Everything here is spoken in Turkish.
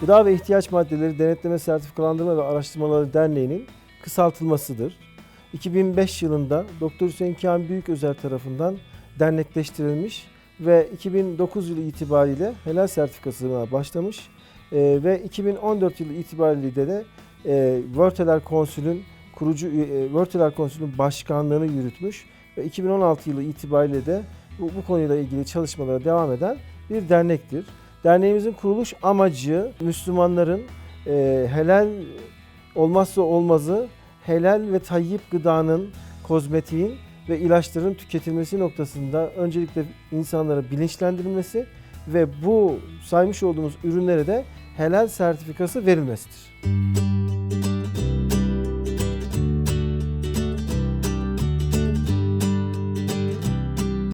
Gıda ve İhtiyaç Maddeleri Denetleme Sertifikalandırma ve Araştırmaları Derneği'nin kısaltılmasıdır. 2005 yılında Doktor Hüseyin Kamil Büyüközer tarafından dernekleştirilmiş ve 2009 yılı itibariyle helal sertifikasına başlamış Ee, ve 2014 yılı itibariyle de e, Wörtheler Konsül'ün kurucu e, Wörtheler Konsül'ün başkanlığını yürütmüş ve 2016 yılı itibariyle de bu, bu konuyla ilgili çalışmalara devam eden bir dernektir. Derneğimizin kuruluş amacı Müslümanların e, helal olmazsa olmazı helal ve tayyip gıdanın, kozmetiğin ve ilaçların tüketilmesi noktasında öncelikle insanlara bilinçlendirilmesi ve bu saymış olduğumuz ürünlere de helal sertifikası verilmesidir.